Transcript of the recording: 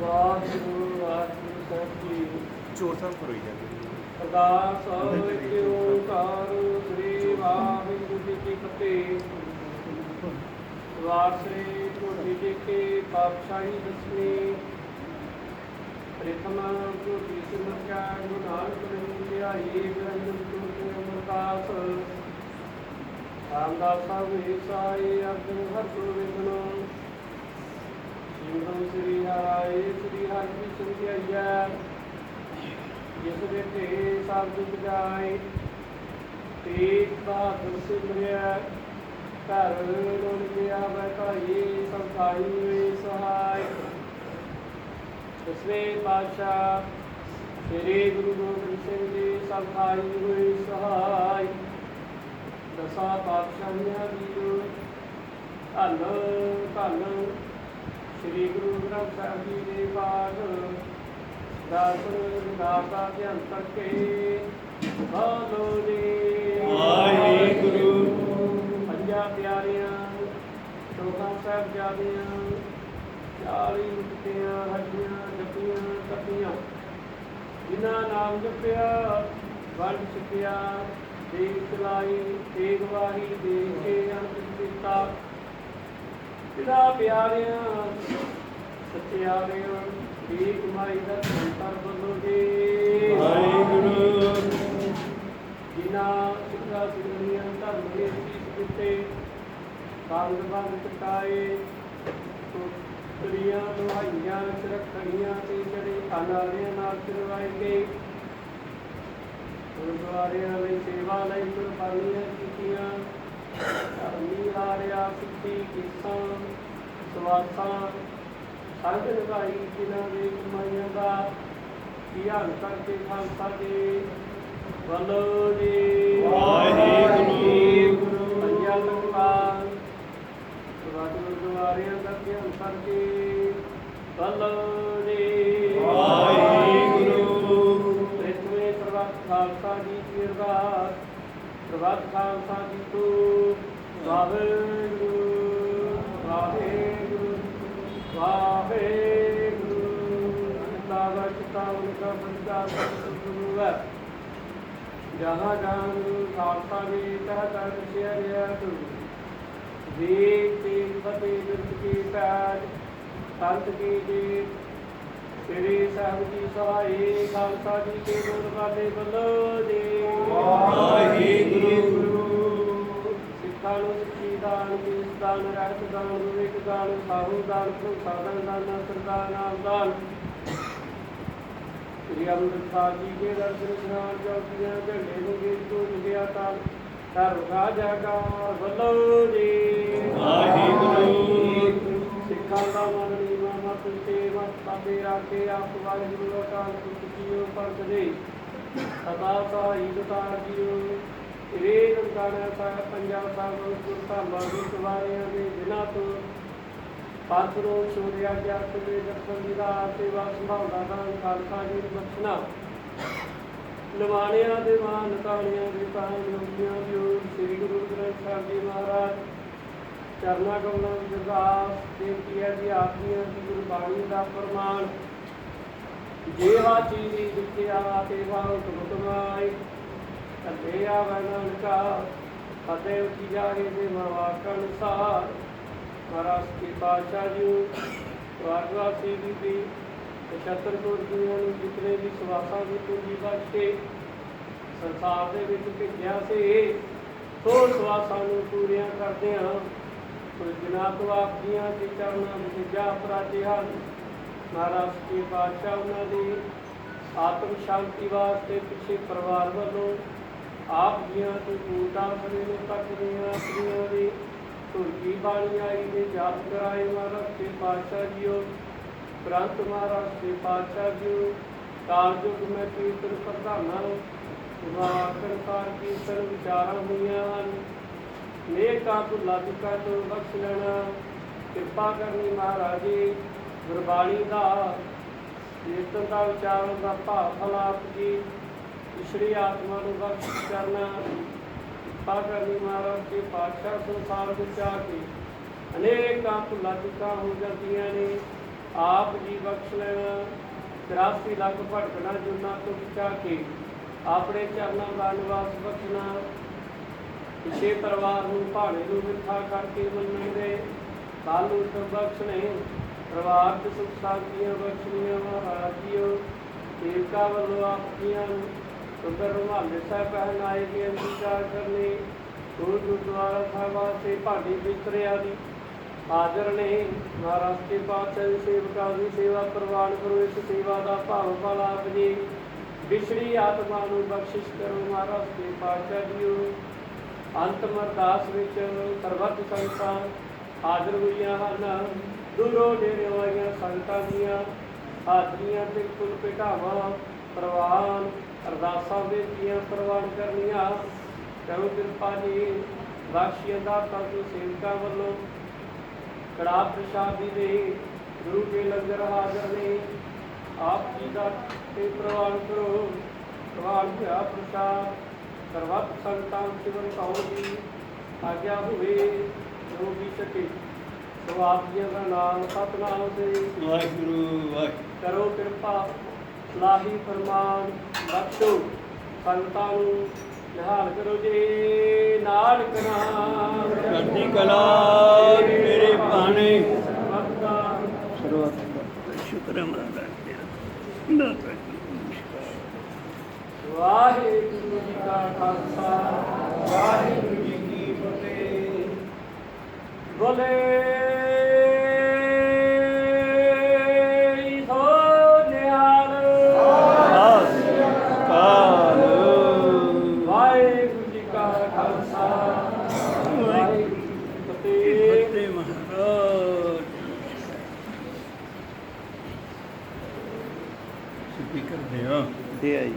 ਵਾਹਿਗੁਰੂ ਵਾਹਿਗੁਰੂ ਸਾਹਿਬ ਜੀ। ਚੋਰ ਸਾਹਿਬ ਕਰੋਈ ਜਾਂਦੇ ਅਰਦਾਸ ਹੋਏ ਓੰਕਾਰ ਸ੍ਰੀ ਵਾਹਿਗੁਰੂ ਜੀ ਕੀ ਫਤਿਹ। ਵਾਰ ਸ੍ਰੀ ਗੁਰੂ ਜੀ ਕੀ ਪਾਤਸ਼ਾਹੀ ਦਸਵੀਂ। ਪ੍ਰਥਮ ਗੁਰੂ ਜੀ ਸਿਮਰਕਾ ਗੁਰੂ ਨਾਨਕ ਦੇਵ ਜੀ ਆਈ ਗ੍ਰੰਥ ਤੁਲਸੀ ਅਮਰਦਾਸ। ਰਾਮਦਾਸ ਸਾਹਿਬ ਈਸਾਈ ਅਰਜਨ ਹਰ ਗੋਬਿੰਦਨੋ ਜਿਵੇਂ ਸ੍ਰੀ ਹਰਿ ਸ੍ਰੀ ਹਰਿ ਕ੍ਰਿਸ਼ਨ ਜੀ ਜਿਸ ਦੇ ਤੇ ਸਭ ਦੁੱਖ ਜਾਏ, ਤੇਗ ਬਹਾਦਰ ਸਿਮਰਿਆ। ਘਰ ਲੋੜ ਗਿਆ ਬੈਠਾਈ ਸੰਸਾਈ ਵੇ ਸਹਾਈ ਦਸਵੇਂ ਪਾਤਸ਼ਾਹ, ਸ੍ਰੀ ਗੁਰੂ ਗੋਬਿੰਦ ਸਿੰਘ ਜੀ ਸੰਸਾਈ ਹੋਏ ਸਹਾਈ ਦਸਾਂ ਪਾਤਸ਼ਾਹੀਆਂ ਦੀ ਧੰਨ ਧੰਨ। ਸ੍ਰੀ ਗੁਰੂ ਗ੍ਰੰਥ ਸਾਹਿਬ ਜੀ ਦੇ ਪਾਠ। ਦਾਸਨ ਦਾਤਾ ਧਿਆਨ ਕਰਕੇ ਬੋਲੋ ਜੀ। ਵਾਹਿਗੁਰੂ। ਪੰਜਾਂ ਪਿਆਰਿਆਂ ਚੌਦਾਂ ਸਾਹਿਬ ਜਾਦੀਆਂ ਚਾਲੀ ਮੁਕਤਿਆਂ ਹੱਡੀਆਂ ਜਪੀਆਂ ਤਪੀਆਂ। ਜਿਨ੍ਹਾਂ ਨਾਮ ਜਪਿਆ ਵੰਡ ਛਕਿਆ ਦੇਖ ਚਲਾਈ ਤੇਗ ਵਾਹੀ ਦੇ ਕੇ ਅੰਤ ਕੀਤਾ। ਪਿਤਾ ਪਿਆਰਿਆਂ ਸਤਿਆਰਿਆਂ ਦੀ ਕਮਾਈ ਦਾ ਸੰਤਰ ਬੋਲੋ ਜੀ ਵਾਹਿਗੁਰੂ। ਜਿਨ੍ਹਾਂ ਸਿੱਖਾ ਸਿੱਖਣੀਆਂ ਧਰਮ ਦੇ ਸੀਸ ਦਿੱਤੇ, ਬੰਦ ਬੰਦ ਕਟਾਏ ਤੁਰੀਆਂ ਲੋਹਾਈਆਂ ਸਰਖੜੀਆਂ ਤੇ ਜਿਹੜੇ ਅਨਾਰਿਆਂ ਨਾਲ ਚਰਵਾਏ ਗਏ ਗੁਰਦੁਆਰਿਆਂ ਲਈ ਸੇਵਾ ਲਈ ਕੁਰਬਾਨੀਆਂ ਕੀਤੀਆਂ ਧਰਮੀ ਹਾਰਿਆ ਸਿੱਖੀ ਕੀਸਾਂ ਸਵਾਸਾਂ ਸੰਗ ਨਿਭਾਈ ਜਿਨ੍ਹਾਂ ਦੇ ਕਮਾਈਆਂ ਦਾ ਧਿਆਨ ਕਰਕੇ ਖਾਲਸਾ ਜੀ ਵੱਲੋ ਜੀ ਵਾਹਿਗੁਰੂ। ਪੰਜਾਂ ਤਖਤਾਂ ਸਵਾਦ ਗੁਰਦੁਆਰਿਆਂ ਦਾ ਧਿਆਨ ਕਰਕੇ ਵੱਲੋ ਜੀ ਵਾਹਿਗੁਰੂ। ਪ੍ਰਿਥਵੀ ਪ੍ਰਭਾਤ ਖਾਲਸਾ ਜੀ ਕੀ ਅਰਦਾਸ ਪ੍ਰਭਾਤ ਖਾਲਸਾ ਜੀ ਤੋਂ ਵਾਹਿਗੁਰੂ ਵਾਹਿਗੁਰੂ। ਵਾਹਿਗੁਰੂ ਤਾਵਾ ਚਿਤਾਵਨ ਕਾ ਬੰਦਾ ਸਤਿਗੁਰੂ ਹੈ। ਜਹਾਂ ਜਹਾਂ ਖਾਲਸਾ ਜੀ, ਤਹ ਤਹ ਸਿਆ ਤੂ। ਵੇਦ ਤੇ ਫਤਿਹ ਗੁਰਤ ਕੀ ਪੈਜ ਸੰਤ ਕੀ ਜੀ ਸ੍ਰੀ ਸਾਹਿਬ ਜੀ ਸਹਾਈ ਖਾਲਸਾ ਜੀ ਕੇ ਗੁਰ ਵਾਲੇ ਬੋਲੋ ਜੀ ਵਾਹਿਗੁਰੂ। ਸਿੱਖਾਂ ਨੂੰ ਸਿੱਖੀ ਦਾਨ ਕੀਸ ਦਾਨ ਰਹਿਤ ਦਾਨ ਵਿਵੇਕ ਦਾਨ ਸਾਹੂ ਦਾਨ ਭਰੋਸਾ ਦਾਨ ਦਾਨ ਸਰਦਾਰ ਨਾਮ ਦਾਨ ਸ੍ਰੀ ਅੰਮ੍ਰਿਤ ਸਾਹਿਬ ਜੀ ਕੇ ਦਰਸ਼ਨ ਇਸ਼ਨਾਨ ਚੌਕੀਆਂ ਝੰਡੇ ਨੂੰ ਗੀਤ ਤੋਂ ਜੁਗਿਆ ਤਾਲ ਧਰਮ ਰਾਜਾ ਕਾ ਵੱਲੋ ਜੀ ਵਾਹਿਗੁਰੂ। ਸਿੱਖਾਂ ਦਾ ਮਨ ਨੀਵਾ ਮਤ ਰਾਖੇ ਆਪ ਵਾਹਿਗੁਰੂ ਅਕਾਲ ਪੁਰਖ ਜੀਓ ਪਰਦ ਦੇ। ਸਦਾ ਸਹਾਈ ਦਤਾਰ ਜੀਓ। ਰੇ ਨਨਕਾਣਾ ਸਾਹਿਬ ਪੰਜਾਬ ਸਾਹਿਬ ਗੁਰਧਾਮਾਂ ਦੀ ਸਵਾਰਿਆਂ ਦੇ ਦਿਨਾਂ ਤੋਂ। ਪਾਤਰੋ ਸੂਰਿਆ ਗਿਆ ਤੇ ਦਰਸ਼ਨ ਦੀ ਦਾ ਸੇਵਾ ਸੰਭਾਲਦਾ ਦਾ ਖਾਲਸਾ ਜੀ ਨੂੰ ਬਖਸ਼ਣਾ ਲਵਾਣਿਆਂ ਦੇ ਮਾਨ ਕਾਣਿਆਂ ਦੇ ਤਾਂ ਯੋਗੀਆਂ ਜੋ ਸ੍ਰੀ ਗੁਰੂ ਗ੍ਰੰਥ ਸਾਹਿਬ ਜੀ ਮਹਾਰਾਜ ਚਰਨਾ ਕਮਲਾਂ ਦੀ ਅਰਦਾਸ ਬੇਨਤੀ ਹੈ ਜੀ ਆਪਣੀਆਂ ਦੀ ਗੁਰਬਾਣੀ ਦਾ ਫਰਮਾਨ ਜੇ ਹਾ ਚੀਰੀ ਜਿੱਤਿਆ ਤੇ ਵਾਹ ਤੁਮਤਮਾਈ ਕੱਲੇ ਆਵੈ ਨਾਨਕਾ ਫਤਿਹ ਉਠੀ ਜਾਗੇ ਦੇ ਮਵਾਕਣ ਸਾਰ। ਮਹਾਰਾਜ ਕੀ ਪਾਤਸ਼ਾਹ ਜੀ ਸਵਾਗਵਾਸੀ ਦੀ ਵੀ ਛਤਰਪੁਰ ਜੀਆਂ ਨੂੰ ਜਿਤਨੇ ਵੀ ਸਵਾਸਾਂ ਦੀ ਪੂੰਜੀ ਬਖਸ਼ੇ, ਸੰਸਾਰ ਦੇ ਵਿੱਚ ਭੇਜਿਆ ਸੀ ਸੋ ਸਵਾਸਾਂ ਨੂੰ ਪੂਰੀਆਂ ਕਰਦੇ ਹਾਂ ਕੋਈ ਬਿਨਾਂ ਤੋਂ ਆਪ ਜੀਆਂ ਦੇ ਚਰਨਾਂ ਵਿੱਚ ਜਾ ਅਪਰਾਧੀ ਹਨ। ਮਹਾਰਾਜ ਕੀ ਬਾਦਸ਼ਾਹ ਉਹਨਾਂ ਦੀ ਆਤਮ ਸ਼ਾਂਤੀ ਵਾਸਤੇ ਪਿੱਛੇ ਪਰਿਵਾਰ ਵੱਲੋਂ ਆਪ ਜੀਆਂ ਤੋਂ ਪੂਰਤਾ ਸਰੇ ਨੂੰ ਤੱਕ ਦੀਆਂ ਆਪਣੀਆਂ ਦੀ ਧੁਰਕੀ ਬਾਣੀ ਆਈ ਦੇ ਜਾਪ ਕਰਾਏ ਮਹਾਰਾਜ ਕੇ ਪਾਤਸ਼ਾਹ ਜੀਓ। ਪ੍ਰੰਤ ਮਹਾਰਾਜ ਕੇ ਪਾਤਸ਼ਾਹ ਜੀਓ ਕਾਰਜੁਗ ਮੈਂ ਕੀਰਤਨ ਪ੍ਰਧਾਨਾਂ ਨੂੰ ਕਾਰ ਕੀਰਤਨ ਵਿਚਾਰਾਂ ਹੋਈਆਂ ਹਨ। ਨੇਕਾ ਭੁੱਲਾ ਚੁੱਕਾ ਤੋਂ ਬਖਸ਼ ਲੈਣਾ, ਕਿਰਪਾ ਕਰਨੀ ਮਹਾਰਾਜ ਜੀ, ਗੁਰਬਾਣੀ ਦਾ। ਕੀਰਤਨ ਦਾ ਉਚਾਰਨ ਦਾ ਭਾਵ ਫਲਾਪ ਜੀ ਇਸ਼ਰੀ ਆਤਮਾ ਨੂੰ ਬਖਸ਼ ਕਰਨਾ। ਕਿਰਪਾ ਕਰਨੀ ਮਹਾਰਾਜ ਜੀ, ਪਾਤਸ਼ਾਹ ਸੰਸਾਰ ਵਿੱਚ ਆ ਕੇ ਅਨੇਕਾਂ ਭੁੱਲਾਂ ਚੁੱਕਾਂ ਹੋ ਜਾਂਦੀਆਂ ਨੇ। ਆਪ ਜੀ ਬਖਸ਼ ਲੈਣਾ 83 ਲੱਖ ਭਟਕਣਾ, ਜੁਨਾ ਤੋਂ ਬਚਾ ਕੇ ਆਪਣੇ ਚਰਨਾਂ ਦਾ ਨਿਵਾਸ ਬਖਸ਼ਣਾ। ਪਿਛੇ ਪਰਿਵਾਰ ਨੂੰ ਭਾਣੇ ਨੂੰ ਮਿੱਠਾ ਕਰਕੇ ਮੰਨਣਗੇ ਕੱਲ ਨੂੰ ਸਭ ਬਖਸ਼ਣੇ ਪਰਿਵਾਰ ਦੇ ਸੁਖ ਸ਼ਾਂਤੀਆਂ ਬਖਸ਼ਣੀਆਂ ਮਹਾਰਾਜ ਜੀਓ ਵੱਲੋਂ ਆਪਣੀਆਂ ਸੁੰਦਰ ਰੁਮਾਲੇ ਸਾਹਿਬ ਪਹਿਨਾਏ ਕੇ ਅੰਗੀਕਾਰ ਕਰਨੇ। ਗੁਰੂ ਗੁਰਦੁਆਰਾ ਸਾਹਿਬ ਤੇ ਭਾਂਡੇ ਬਿਸਤਰਿਆਂ ਦੀ ਹਾਜ਼ਰ ਨੇ ਮਹਾਰਾਜ ਕੇ ਪਾਤਸ਼ਾਹ ਦੀ ਸੇਵਕਾਂ ਦੀ ਸੇਵਾ ਪ੍ਰਵਾਨ ਕਰੋ, ਇਸ ਸੇਵਾ ਦਾ ਭਾਵ ਭਲਾ ਆਪ ਜੀ। ਵਿਛੜੀ ਆਤਮਾ ਨੂੰ ਬਖਸ਼ਿਸ਼ ਕਰੋ ਮਹਾਰਾਜ ਕੇ ਪਾਤਸ਼ਾਹ ਜੀਓ। ਅੰਤਮ ਅਰਦਾਸ ਵਿੱਚ ਸਰਬੱਤ ਸੰਗਤਾਂ ਹਾਜ਼ਰ ਹੋਈਆਂ ਹਨ। ਦੂਰੋਂ ਨੇੜਿਓਂ ਆਈਆਂ ਸੰਗਤਾਂ ਦੀਆਂ ਹਾਜ਼ਰੀਆਂ ਤੇ ਕੁਲ ਭੇਟਾਵਾਂ ਪ੍ਰਵਾਨ ਅਰਦਾਸਾਂ ਬੇਨਤੀਆਂ ਪ੍ਰਵਾਨ ਕਰਨੀਆਂ। ਕਰੋ ਕਿਰਪਾ ਜੀ ਬਖਸ਼ੀਆਂ ਦਾ ਤਤ ਸੇਵਕਾਂ ਵੱਲੋਂ ਕੜਾ ਪ੍ਰਸ਼ਾਦੀ ਦੇ ਗੁਰੂ ਕੇ ਲੰਗਰ ਹਾਜ਼ਰ ਨੇ। ਆਪ ਜੀ ਦਾ ਤੇ ਪ੍ਰਵਾਨ ਕਰੋ। ਪ੍ਰਵਾਨ ਹੋਇਆ ਪ੍ਰਸ਼ਾਦ। ਸਰਬੱਤ ਸੰਗਤਾਂ ਸਿਵਨ ਕੌਰ ਦੀ ਆਗਿਆ ਹੋਵੇ ਜੋ ਵੀ ਸਕੇ ਸੋ ਆਪ ਜੀ ਦਾ ਨਾਮ ਸਤਨਾਮ ਸੇ ਵਾਹਿਗੁਰੂ ਵਾਹਿਗੁਰੂ। ਕਰੋ ਕਿਰਪਾ ਲਾਹੀ ਫਰਮਾਨ ਬਖਸ਼ੋ ਸੰਗਤਾਂ ਨੂੰ ਨਿਹਾਲ ਕਰੋ ਜੀ ਨਾਨਕ ਨਾਮ। ਚੜ੍ਹਦੀ ਕਲਾ ਮੇਰੇ ਭਾਣੇ। ਵਰਤਾ ਸ਼ੁਕਰ ਹੈ ਮਹਾਰਾਜ ਵਾਹਿਗੁਰੂ ਜੀ ਕਾ ਖਾਲਸਾ ਵਾਹਿਗੁਰੂ ਜੀ ਕੀ ਫਤਿਹ। ਬੋਲੇ ਸੋ ਨਿਹਾਲ। ਕਾਲ ਵਾਹਿਗੁਰੂ ਜੀ ਕਾ ਖਾਲਸਾ ਵਾਹਿਗੁਰੂ ਜੀ ਕੀ ਫਤਿਹ। ਫਤਿਹ ਮਹਾਰਾਜ ਸਪੀਕਰ ਦੇ ਆ ਦੇ ਆਈ।